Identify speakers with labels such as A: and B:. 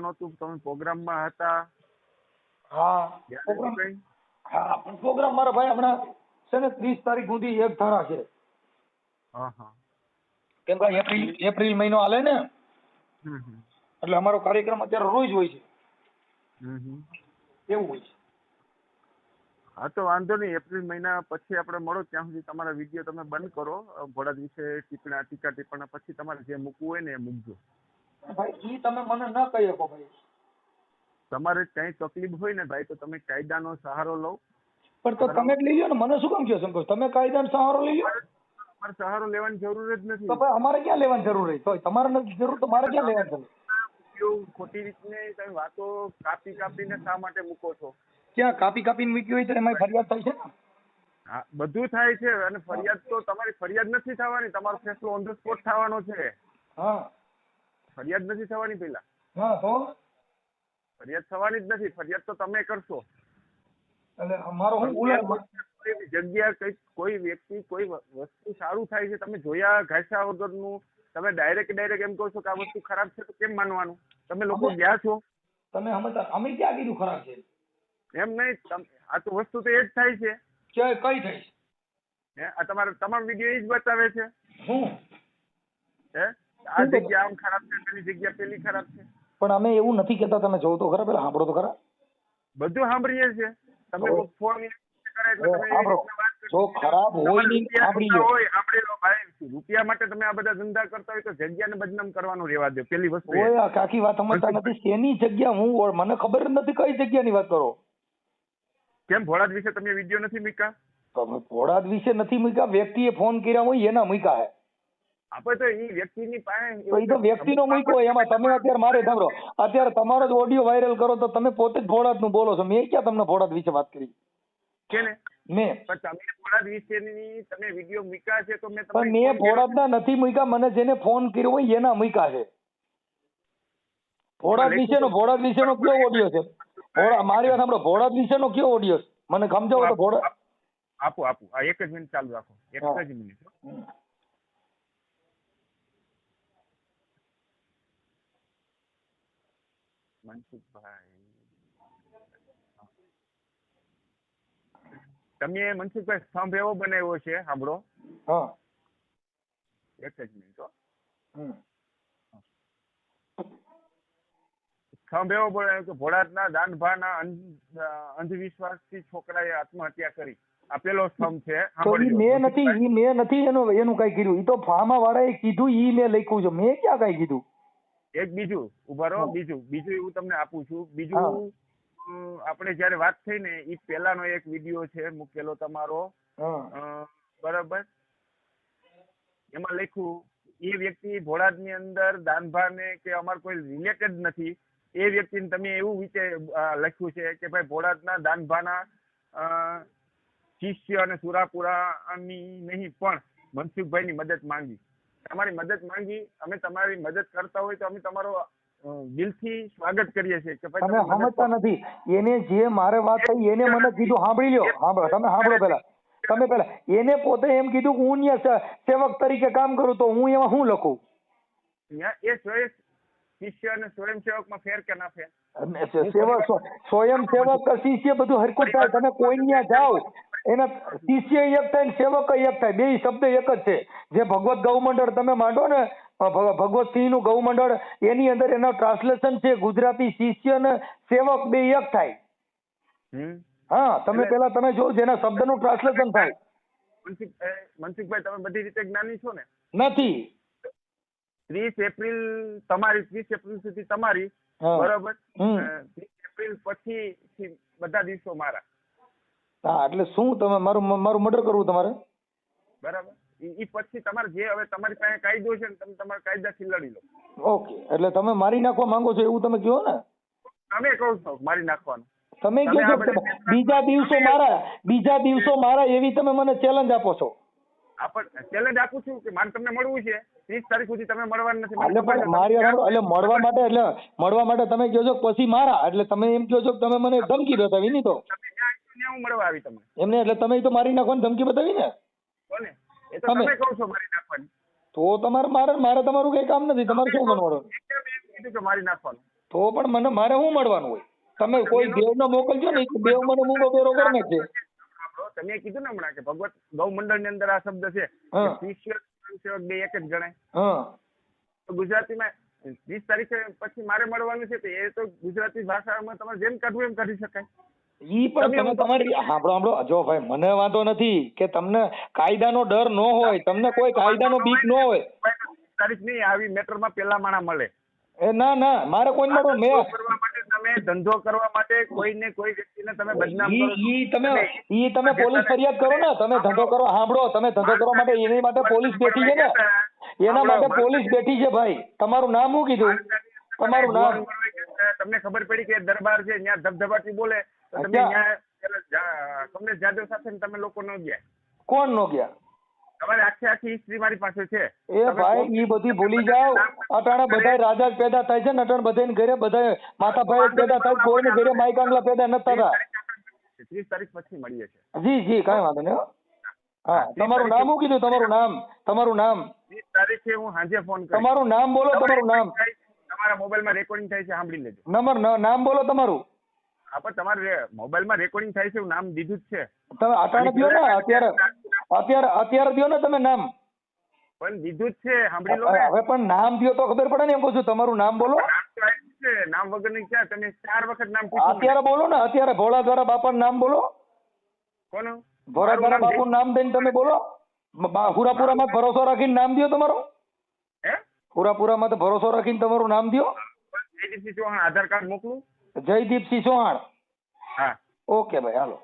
A: નહોતું તમે પ્રોગ્રામમાં હતા?
B: હા. પ્રોગ્રામ હા પણ પ્રોગ્રામ મારા ભાઈ હમણાં છે ને ત્રીસ તારીખ સુધી એક ધારા છે. કેમ કે એપ્રિલ એપ્રિલ મહિનો હાલે ને? એટલે અમારો કાર્યક્રમ અત્યારે રોજ હોય છે. એવું હોય છે.
A: હા તો વાંધો નહીં. એપ્રિલ મહિના પછી આપણે મળો. ત્યાં સુધી તમારા વીડિયો તમે બંધ કરો. ઘોડા વિશે ટીપણા ટીકા ટીપણા પછી તમારે જે મૂકવું હોય ને એ મૂકજો.
B: ભાઈ ઈ તમે મને ન કહી શકો ભાઈ.
A: તમારે કઈ તકલીફ હોય ને ભાઈ તો તમે કાયદાનો સહારો લો.
B: પણ તો તમે જ લઈ લો ને મને શું કામ કહો સંકોચ તમે કાયદાનો સહારો લઈ લો
A: તમારે સહારો લેવાની જરૂર જ
B: તો ભાઈ અમારે ક્યાં લેવાની જરૂર રહી તો તમારે નથી જરૂર તો મારે ક્યાં લેવાની જરૂર?
A: ખોટી રીતને તમે વાતો કાપી કાપીને શા માટે મૂકો છો?
B: ક્યાં કાપી કાપીને મૂકી હોય તો એમાં ફરિયાદ થાય છે ને?
A: હા બધું થાય છે અને ફરિયાદ તો તમારી ફરિયાદ નથી થવાની તમારો ફેસલો ઓન ધ સ્પોટ થવાનો છે.
B: હા.
A: ફરિયાદ નથી થવાની પેલા
B: હા તો?
A: ફરિયાદ થવાની જ નથી ફરિયાદ તો તમે કરશો.
B: એટલે અમારો હું
A: જગ્યા કઈ કોઈ વ્યક્તિ કોઈ વસ્તુ સારું થાય છે તમે જોયા ઘાસ્યા વગરનું તમે ડાયરેક્ટ ડાયરેક્ટ એમ કહો છો કે આ વસ્તુ ખરાબ છે તો કેમ માનવાનું? તમે લોકો ગયા છો?
B: તમે સમજતા અમે ક્યાં કીધું ખરાબ છે?
A: એમ નહીં આ તો વસ્તુ તો એ જ થાય છે.
B: કઈ થઈ
A: હે આ તમારે તમામ વીડિયો એ જ બતાવે છે.
B: હું?
A: હે? આ જગ્યા આમ ખરાબ છે પેલી જગ્યા પેલી ખરાબ છે.
B: પણ અમે એવું નથી કેતા તમે જોવો તો ખરા પેલા સાંભળો તો ખરા.
A: બધું સાંભળીએ છીએ. તમે ફોન
B: સાંભળો. જો ખરાબ હોય નહીં, સાંભળી.
A: હોય આપણે રૂપિયા માટે તમે આ બધા ધંધા કરતા હોય તો જગ્યાને બદનામ કરવાનું રહેવા દે પેલી વસ્તુ
B: ઓય આ કાકી વાત સમજતા નથી. શેની જગ્યા હું મને ખબર જ નથી કઈ જગ્યાની વાત કરો.
A: કેમ ભોળાદ વિશે તમે વીડિયો નથી મૂક્યા?
B: તમે ભોળાદ વિશે નથી મૂક્યા. વ્યક્તિએ ફોન કર્યા હોય એના મૂક્યા હે.
A: આપણે તો એ વ્યક્તિની પાસે
B: એ તો વ્યક્તિનો મૂક્યો એમાં તમે અત્યારે મારે સાંભળો અત્યારે તમારો જ ઓડિયો વાયરલ કરો તો તમે પોતે જ ભોળાદનું બોલો છો. મેં ક્યાં તમને ભોળાદ વિશે વાત કરી?
A: છે ને
B: મેં.
A: પણ તમે ભોળાદ વિશેની તમે વીડિયો મૂક્યા છે તો મેં
B: પણ મેં ભોળાદના નથી મૂક્યા મને જેને ફોન કર્યો હોય એના મૂક્યા છે. ભોળાદ વિશેનો વિશે વિશેનો કયો ઓડિયો છે? ભોળા મારી વાત સાંભળો ભોળાદ વિશેનો કયો ઓડિયો છે? મને સમજાવો તો ભોળા
A: આપો આપો આ એક જ મિનિટ ચાલુ રાખો. એક જ મિનિટ હો. મનસુખભાઈ તમે મનસુખભાઈ સ્તંભ એવો બનાવ્યો છે સાંભળો.
B: હા.
A: એક જ મિનિટ હો. સ્તંભ એવો બનાવ્યો કે ભોળાતના દાનભાના અંધવિશ્વાસથી છોકરાએ આત્મહત્યા કરી. આ પેલો સ્તંભ છે
B: મેં નથી ઈ મેં નથી એનું એનું કઈ કીધું. ઈ તો ફામા વાળાએ કીધું ઈ મેં લખ્યું છે. મેં ક્યાં કઈ કીધું?
A: એક બીજું ઊભા રહો બીજું. બીજું એવું તમને આપું છું. બીજું આપણે જયારે વાત થઈ ને એ પેલાનો એક વીડિયો છે મૂકેલો તમારો. બરાબર? એમાં લખ્યું એ વ્યક્તિ ભોળાદની અંદર દાનભાને કે અમાર કોઈ રિલેટેડ નથી. એ વ્યક્તિને તમે એવું વિચે લખ્યું છે કે ભાઈ ભોળાદના દાનભાના શિષ્ય અને સુરાપુરાની નહીં પણ મનસુખભાઈની મદદ માંગી. તમારી મદદ માંગી અમે તમારી મદદ કરતા હોય તો અમે તમારો દિલથી સ્વાગત કરીએ છીએ કે
B: તમે સમજતા નથી. એને જે મારે વાત થઈ એને મને કીધું સાંભળી લ્યો. સાંભળો તમે સાંભળો પેલા તમે પેલા એને પોતે એમ કીધું કે હું સેવક તરીકે કામ કરું તો હું એમાં શું લખું?
A: એ સ્વયં શિષ્ય અને સ્વયંસેવકમાં ફેર કે ના ફેર?
B: અને સ્વયં સેવક સ્વ- શિષ્ય બધું હરકું થાય. તમે કોઈ ત્યાં જાઓ એના શિષ્ય એક થાય ને સેવક એક થાય. બે શબ્દ એક જ છે. જે ભગવત ગૌ મંડળ તમે માંડો ને ભગવત ભગ- ભગવતસિંહનું ગૌ મંડળ એની અંદર એનો ટ્રાન્સલેશન છે ગુજરાતી શિષ્ય ને સેવક બે એક થાય. હા તમે પેલા તમે જો જેના શબ્દનું ટ્રાન્સલેશન થાય.
A: મનસુખ મનસુખભાઈ તમે બધી રીતે જ્ઞાની છો ને?
B: નથી.
A: ત્રીસ એપ્રિલ તમારી ત્રીસ એપ્રિલ સુધી તમારી. બરાબર? એપ્રિલ પછી બધા દિવસો મારા.
B: હા એટલે શું તમે મારું મારું મર્ડર કરવું તમારે?
A: બરાબર. ઈ ઈ પછી તમારે જે હવે તમારી પાસે કાયદો છે ને તમે તમારા કાયદાથી લડી લો.
B: ઓકે. એટલે તમે મારી નાખવા માંગો છો એવું તમે કહો ને?
A: તમે કહો છો મારી નાખવાનું.
B: તમે કહો છો બીજા દિવસો મારા બીજા દિવસો મારા એવી તમે મને ચેલેન્જ આપો છો.
A: આપણ ચેલેન્જ આપું છું કે મારે તમને મળવું છે. ત્રીસ તારીખ સુધી તમે મળવાનું નથી.
B: એટલે પણ મારી એટલે મળવા માટે એટલે મળવા માટે તમે કહો છો પછી મારા એટલે તમે એમ કહો છો કે તમે મને ધમકી બતાવી નહીં તો.
A: હું મળવા આવી તમે
B: એમને એટલે તમે તો મારી નાખવાની ધમકી બતાવી ને?
A: કોને? એ તો
B: તમે-
A: કહો છો મારી નાખવાની.
B: તો તમારે મારે મારે તમારું કઈ કામ નથી તમારે શું બનવાનું
A: મારી નાખવાનું.
B: તો પણ મને મારે શું મળવાનું હોય? તમે કોઈ દેવને મોકલજો ને દેવ મને મૂંગો બેરો કરી નાખે
A: તમે કીધું ને હમણાં કે ભગવત ગૌ મંડળની અંદર આ શબ્દ છે શિષ્ય સ્વયંસેવક બે એક જ ગણાય. તો ગુજરાતીમાં વીસ તારીખે પછી મારે મળવાનું છે તો એ તો ગુજરાતી ભાષામાં તમારે જેમ કરવું એમ કરી શકાય.
B: ઈ પણ
A: તમે
B: તમે તમારી સાંભળો સાંભળો જો ભાઈ મને વાંધો નથી કે તમને કાયદાનો ડર ન હોય તમને કોઈ કાયદાનો બીક ન હોય.
A: તારીખ નહીં આવી મેટરમાં પેલા માણા મળે.
B: એ ના ના મારે કોઈ મળો. મેં
A: તમે ધંધો કરવા માટે કોઈને કોઈ વ્યક્તિને તમે બદનામ કરો.
B: ઈ તમે ઈ તમે પોલીસ ફરિયાદ કરો ને તમે ધંધો કરો સાંભળો તમે ધંધો કરવા માટે એની માટે પોલીસ બેઠી છે ને. એના માટે પોલીસ બેઠી છે ભાઈ. તમારું નામ હું કીધું તમારું નામ?
A: તમને ખબર પડી કે દરબાર છે ત્યાં ધબધબાટી બોલે. તો તમે. ત્યાં કમલેશ જાદવ સાથે તમે લોકો ન ગયા.
B: કોણ નો ગયા?
A: તમારી આખી આખી હિસ્ટ્રી મારી પાસે છે.
B: એ ભાઈ ઈ બધી ભૂલી જાઓ. અટાણા બધા રાજા પેદા થાય છે ને અટાણે બધાને ઘરે બધા માતા ભાઈ પેદા થાય કોઈને ઘરે માઈક આંગલા પેદા નતા થતા.
A: ત્રીસ તારીખ પછી મળીએ છીએ
B: જી જી કાંઈ વાંધો નહીં હા. તમારું નામ શું કીધું? તમારું નામ તમારું નામ.
A: ત્રીસ તારીખે હું સાંજે ફોન કરું
B: તમારું નામ બોલો તમારું નામ
A: તમારા મોબાઈલમાં રેકોર્ડિંગ થાય છે સાંભળી લેજો.
B: નંબર નામ બોલો તમારું.
A: હા પણ તમારે મોબાઈલમાં રેકોર્ડિંગ થાય છે એવું નામ દીધું જ છે.
B: તમે અટાણે દ્યો ને? અત્યારે અત્યારે અત્યારે દો ને તમે નામ.
A: પણ દીધું જ છે સાંભળી લો ને.
B: હવે પણ નામ દો તો ખબર પડે ને એમ કહું છું તમારું નામ બોલો.
A: નામ વગર વગરની ક્યાં? તમે ચાર વખત નામ
B: અત્યારે બોલો ને અત્યારે ભોળા દ્વારા બાપાનું નામ બોલો.
A: કોનું?
B: ભોળા દ્વારા બાપુનું નામ દઈને તમે બોલો. હુરાપુરા માં ભરોસો રાખીને નામ દો તમારો.
A: હે?
B: હુરાપુરામાં તો ભરોસો રાખીને તમારું નામ દ્યો.
A: જયદીપસિંહ ચૌહાણ આધાર કાર્ડ મોકલું?
B: જયદીપસિંહ ચૌહાણ.
A: હા.
B: ઓકે ભાઈ હાલો.